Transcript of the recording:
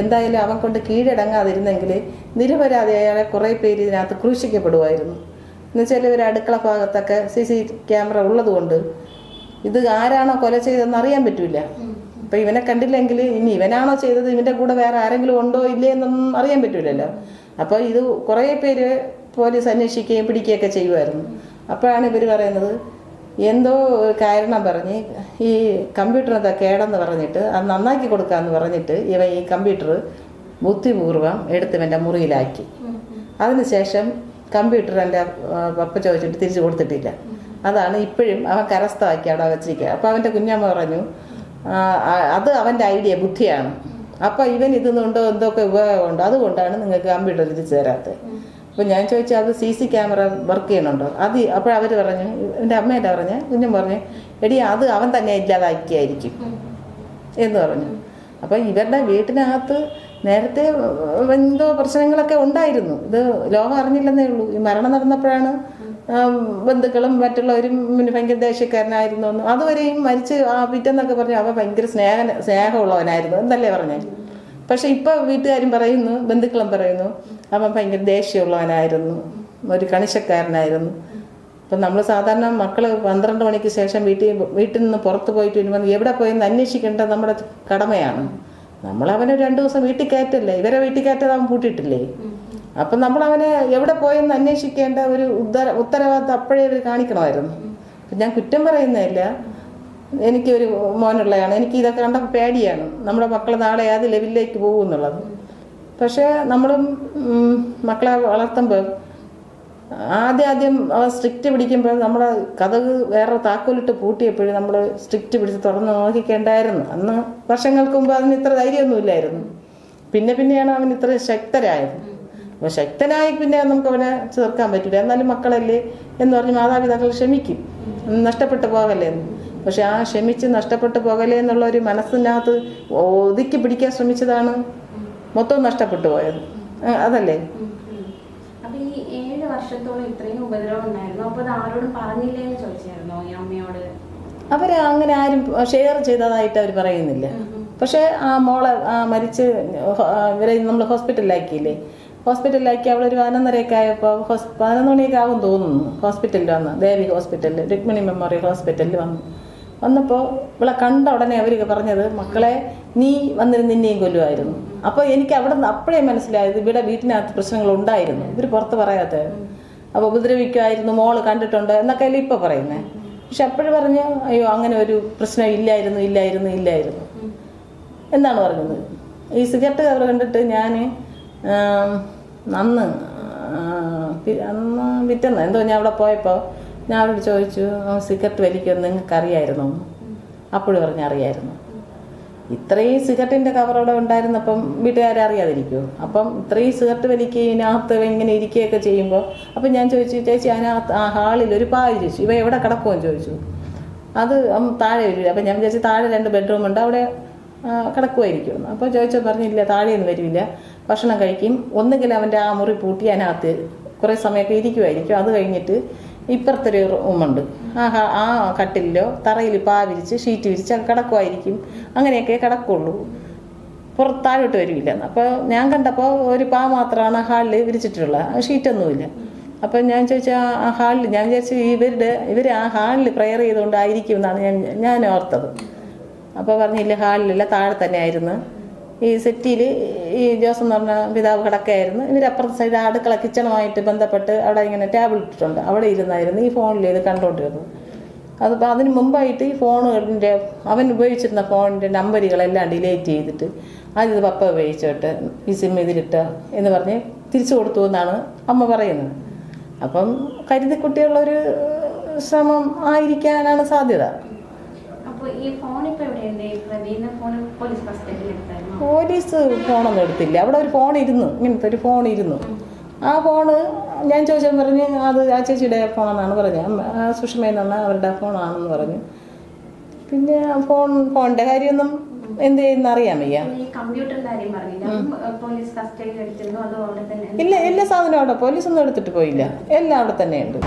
എന്തായാലും അവൻ കൊണ്ട് കീഴടങ്ങാതിരുന്നെങ്കിൽ നിരപരാധി അയാളെ കുറേ പേര് ഇതിനകത്ത് ക്രൂശിക്കപ്പെടുമായിരുന്നു. എന്നുവെച്ചാൽ ഇവർ അടുക്കള ഭാഗത്തൊക്കെ സി സി ക്യാമറ ഉള്ളതുകൊണ്ട് ഇത് ആരാണോ കൊല ചെയ്തതെന്ന് അറിയാൻ പറ്റില്ല അപ്പൊ ഇവനെ കണ്ടില്ലെങ്കിൽ ഇനി ഇവനാണോ ചെയ്തത് ഇവന്റെ കൂടെ വേറെ ആരെങ്കിലും ഉണ്ടോ ഇല്ലേ എന്നൊന്നും അറിയാൻ പറ്റില്ലല്ലോ അപ്പോൾ ഇത് കുറേ പേര് പോലീസ് അന്വേഷിക്കുകയും പിടിക്കുകയൊക്കെ ചെയ്യുമായിരുന്നു. അപ്പോഴാണ് ഇവർ പറയുന്നത് എന്തോ കാരണം പറഞ്ഞ് ഈ കമ്പ്യൂട്ടറിനൊക്കെ കേടെന്ന് പറഞ്ഞിട്ട് അത് നന്നാക്കി കൊടുക്കാമെന്ന് പറഞ്ഞിട്ട് ഇവ ഈ കമ്പ്യൂട്ടർ ബുദ്ധിപൂർവം എടുത്ത് എന്റെ മുറിയിലാക്കി. അതിനുശേഷം കമ്പ്യൂട്ടർ എന്റെ പപ്പ ചോദിച്ചിട്ട് തിരിച്ചു കൊടുത്തിട്ടില്ല. അതാണ് ഇപ്പോഴും അവൻ കരസ്ഥമാക്കി അവിടെ വെച്ചിരിക്കുക. അപ്പോൾ അവന്റെ കുഞ്ഞമ്മ പറഞ്ഞു അത് അവന്റെ ഐഡിയ ബുദ്ധിയാണ്. അപ്പോൾ ഇവൻ ഇതെന്നുണ്ടോ എന്തൊക്കെ ഉപയോഗമുണ്ടോ. അതുകൊണ്ടാണ് നിങ്ങൾക്ക് കമ്പ്യൂട്ടർ തിരിച്ചു തരാത്തത്. അപ്പോൾ ഞാൻ ചോദിച്ചു അത് സി സി ക്യാമറ വർക്ക് ചെയ്യണുണ്ടോ അത് അപ്പോൾ അവർ പറഞ്ഞു എന്റെ അമ്മേന്റെ പറഞ്ഞു? കുഞ്ഞും പറഞ്ഞു എടി അത് അവൻ തന്നെ ഇല്ലാതാക്കിയായിരിക്കും. എന്ന് പറഞ്ഞു. അപ്പം ഇവരുടെ വീട്ടിനകത്ത് നേരത്തെ എന്തോ പ്രശ്നങ്ങളൊക്കെ ഉണ്ടായിരുന്നു. ഇത് ലോകം അറിഞ്ഞില്ലെന്നേ ഉള്ളൂ. ഈ മരണം നടന്നപ്പോഴാണ് ബന്ധുക്കളും മറ്റുള്ളവരും പിന്നെ ഭയങ്കര ദേഷ്യക്കാരനായിരുന്നു അതുവരെയും മരിച്ച് ആ പിറ്റെന്നൊക്കെ പറഞ്ഞു അവ ഭയങ്കര സ്നേഹ സ്നേഹമുള്ളവനായിരുന്നു എന്നല്ലേ പറഞ്ഞേ? പക്ഷെ ഇപ്പൊ വീട്ടുകാരും പറയുന്നു ബന്ധുക്കളും പറയുന്നു അവൻ ഭയങ്കര ദേഷ്യമുള്ളവനായിരുന്നു ഒരു കണിശക്കാരനായിരുന്നു. ഇപ്പം നമ്മൾ സാധാരണ മക്കൾ പന്ത്രണ്ട് മണിക്ക് ശേഷം വീട്ടിൽ വീട്ടിൽ നിന്ന് പുറത്ത് പോയിട്ട് വരുമ്പോൾ എവിടെ പോയെന്ന് അന്വേഷിക്കേണ്ടത് നമ്മുടെ കടമയാണ്. നമ്മൾ അവനെ രണ്ടു ദിവസം വീട്ടിൽ കയറ്റല്ലേ? ഇവരെ വീട്ടിൽ കയറ്റത് അവൻ കൂട്ടിയിട്ടില്ലേ അപ്പം നമ്മൾ അവനെ എവിടെ പോയെന്ന് അന്വേഷിക്കേണ്ട ഒരു ഉത്തര ഉത്തരവാദിത്തം അപ്പോഴേ അവർ കാണിക്കണമായിരുന്നു. ഞാൻ കുറ്റം പറയുന്നതല്ല എനിക്കൊരു മോനുള്ളതാണ് എനിക്ക് ഇതൊക്കെ കണ്ട പേടിയാണ്. നമ്മുടെ മക്കൾ നാളെ ഏത് ലെവലിലേക്ക് പോകും എന്നുള്ളത്. പക്ഷേ നമ്മളും മക്കളെ വളർത്തുമ്പോൾ ആദ്യം ആദ്യം അവ സ്ട്രിക്റ്റ് പിടിക്കുമ്പോൾ നമ്മൾ കഥക് വേറെ താക്കോലിട്ട് പൂട്ടിയപ്പോഴും നമ്മൾ സ്ട്രിക്റ്റ് പിടിച്ച് തുറന്ന് നോക്കിക്കേണ്ടായിരുന്നു. അന്ന് വർഷങ്ങൾക്ക് മുമ്പ് അതിന് ഇത്ര ധൈര്യമൊന്നുമില്ലായിരുന്നു. പിന്നെ പിന്നെയാണ് അവൻ ഇത്ര ശക്തരായത്. അപ്പോൾ ശക്തനായി പിന്നെ നമുക്ക് അവനെ ചേർക്കാൻ പറ്റില്ല. എന്നാലും മക്കളല്ലേ എന്ന് പറഞ്ഞ് മാതാപിതാക്കൾ ക്ഷമിക്കും. നഷ്ടപ്പെട്ടു പോകല്ലേ എന്ന്. പക്ഷെ ആ ക്ഷമിച്ച് നഷ്ടപ്പെട്ടു പോകലേ എന്നുള്ള ഒരു മനസ്സിനകത്ത് ഒതുക്കി പിടിക്കാൻ ശ്രമിച്ചതാണ് മൊത്തം നഷ്ടപ്പെട്ടു പോയത്. അതല്ലേ? വർഷത്തോളം ഇത്രയും ഉപദ്രവം ഉണ്ടായിരുന്നു. അപ്പൊ അത് ആരോടും പറഞ്ഞില്ലേ എന്ന് ചോദിച്ചായിരുന്നോ ഈ അമ്മയോട്? അവർ അങ്ങനെ ആരും ഷെയർ ചെയ്തതായിട്ട് അവർ പറയുന്നില്ല. പക്ഷേ ആ മോളെ ആ മരിച്ച് ഇവരെ നമ്മൾ ഹോസ്പിറ്റലിലാക്കിയില്ലേ? ഹോസ്പിറ്റലിലാക്കി അവളൊരു പതിനൊന്നരയൊക്കെ ആയപ്പോൾ ഹോസ് പതിനൊന്ന് മണിയൊക്കെ ആവും തോന്നുന്നു ഹോസ്പിറ്റലിൽ വന്ന്. ദേവി ഹോസ്പിറ്റലിൽ രുക്മിണി മെമ്മോറിയൽ ഹോസ്പിറ്റലിൽ വന്നു. വന്നപ്പോൾ ഇവളെ കണ്ട ഉടനെ അവർ പറഞ്ഞത് മക്കളെ നീ വന്നിരുന്ന് നിന്നെയും കൊല്ലുമായിരുന്നു. അപ്പോൾ എനിക്ക് അവിടെ നിന്ന് അപ്പോഴേ മനസ്സിലായത് ഇവിടെ വീട്ടിനകത്ത് പ്രശ്നങ്ങൾ ഉണ്ടായിരുന്നു. ഇവർ പുറത്ത് പറയാത്ത അപ്പോൾ ഉപദ്രവിക്കുമായിരുന്നു മോൾ കണ്ടിട്ടുണ്ട് എന്നൊക്കെ അല്ലേ ഇപ്പോൾ പറയുന്നത് പക്ഷെ അപ്പോഴും പറഞ്ഞു അയ്യോ അങ്ങനെ ഒരു പ്രശ്നം ഇല്ലായിരുന്നു ഇല്ലായിരുന്നു ഇല്ലായിരുന്നു. എന്നാണ് പറഞ്ഞത്? ഈ സിഗരറ്റ് കവർ കണ്ടിട്ട് ഞാൻ അന്ന് അന്ന് പിറ്റേന്ന് എന്തോ ഞാൻ അവിടെ പോയപ്പോൾ ഞാൻ അവരോട് ചോദിച്ചു "ആ, സിഗരറ്റ് വലിക്കുമെന്ന് നിങ്ങൾക്ക് അറിയായിരുന്നോ അപ്പോഴും പറഞ്ഞു അറിയായിരുന്നു. ഇത്രയും സിഗരറ്റിന്റെ കവർ അവിടെ ഉണ്ടായിരുന്നപ്പം വീട്ടുകാരെ അറിയാതിരിക്കുമോ അപ്പം ഇത്രയും സിഗരറ്റ് വലിക്കുകയും ഇതിനകത്ത് ഇങ്ങനെ ഇരിക്കുകയൊക്കെ ചെയ്യുമ്പോൾ അപ്പം ഞാൻ ചോദിച്ചു ചേച്ചി അതിനകത്ത് ആ ഹാളിൽ ഒരു പായ ചോദിച്ചു ഇവ എവിടെ കിടക്കുമെന്ന് ചോദിച്ചു. അത് താഴെ വരില്ല അപ്പം ഞാൻ വിചാരിച്ചു താഴെ രണ്ട് ബെഡ്റൂം ഉണ്ട് അവിടെ കിടക്കുമായിരിക്കും അപ്പോൾ ചോദിച്ചാൽ പറഞ്ഞില്ല താഴെയൊന്നും വരില്ല. ഭക്ഷണം കഴിക്കും. ഒന്നുകിൽ അവന്റെ ആ മുറി പൂട്ടി അതിനകത്ത് കുറേ സമയമൊക്കെ ഇരിക്കുമായിരിക്കും അത് കഴിഞ്ഞിട്ട് ഇപ്പുറത്തൊരു റൂമുണ്ട്. ആ ആ കട്ടിലോ തറയിൽ പാവിരിച്ച് ഷീറ്റ് വിരിച്ച് കിടക്കുമായിരിക്കും അങ്ങനെയൊക്കെ കിടക്കുള്ളൂ. പുറത്താഴോട്ട് വരില്ല. അപ്പോൾ ഞാൻ കണ്ടപ്പോൾ ഒരു പാ മാത്രമാണ് ഹാളിൽ വിരിച്ചിട്ടുള്ളത്. ഷീറ്റൊന്നുമില്ല. അപ്പം ഞാൻ ചോദിച്ചാൽ ആ ഹാളിൽ ഞാൻ വിചാരിച്ചു ഇവരുടെ ഇവർ ആ ഹാളിൽ പ്രെയർ ചെയ്തുകൊണ്ടായിരിക്കും എന്നാണ് ഞാൻ ഞാൻ ഓർത്തത് അപ്പോൾ പറഞ്ഞില്ല ഹാളിലല്ല താഴെ തന്നെ ആയിരുന്നു ഈ സെറ്റിയിൽ ഈ ജോസ് എന്ന് പറഞ്ഞ പിതാവ് കിടക്കായിരുന്നു ഇവരപ്പുറത്തെ സൈഡ് അടുക്കള കിച്ചണുമായിട്ട് ബന്ധപ്പെട്ട് അവിടെ ഇങ്ങനെ ടേബിൾ ഇട്ടിട്ടുണ്ട്. അവിടെ ഇരുന്നായിരുന്നു. ഈ ഫോണിൽ ഇത് കണ്ടുകൊണ്ടിരുന്നത് അതിപ്പോൾ അതിന് മുമ്പായിട്ട് ഈ ഫോണിന്റെ അവൻ ഉപയോഗിച്ചിരുന്ന ഫോണിന്റെ നമ്പറുകളെല്ലാം ഡിലീറ്റ് ചെയ്തിട്ട് അതിത് പപ്പ ഉപയോഗിച്ചോട്ട് ഈ സിം ഇതിലിട്ട് എന്ന് പറഞ്ഞ് തിരിച്ചു കൊടുത്തു എന്നാണ് അമ്മ പറയുന്നത്. അപ്പം കരുതിക്കുട്ടിയുള്ളൊരു ശ്രമം ആയിരിക്കാനാണ് സാധ്യത. പോലീസ് പോലീസ് ഫോണൊന്നും എടുത്തില്ല. അവിടെ ഒരു ഫോൺ ഇരുന്നു. ഇങ്ങനത്തെ ഒരു ഫോൺ ഇരുന്നു. ആ ഫോണ് ഞാൻ ചോദിച്ചാൽ പറഞ്ഞ് അത് ആ ചേച്ചിയുടെ ഫോണെന്നാണ് പറഞ്ഞത് സുഷമ നിന്ന് അവരുടെ ഫോണാണെന്ന് പറഞ്ഞു. പിന്നെ ഫോൺ ഫോണിന്റെ കാര്യമൊന്നും എന്ത് ചെയ്യുന്ന അറിയാൻ വയ്യ. പോലീസ് ഇല്ല എല്ലാ സാധനവും അവിടെ. പോലീസൊന്നും എടുത്തിട്ട് പോയില്ല. എല്ലാം അവിടെ തന്നെയുണ്ട്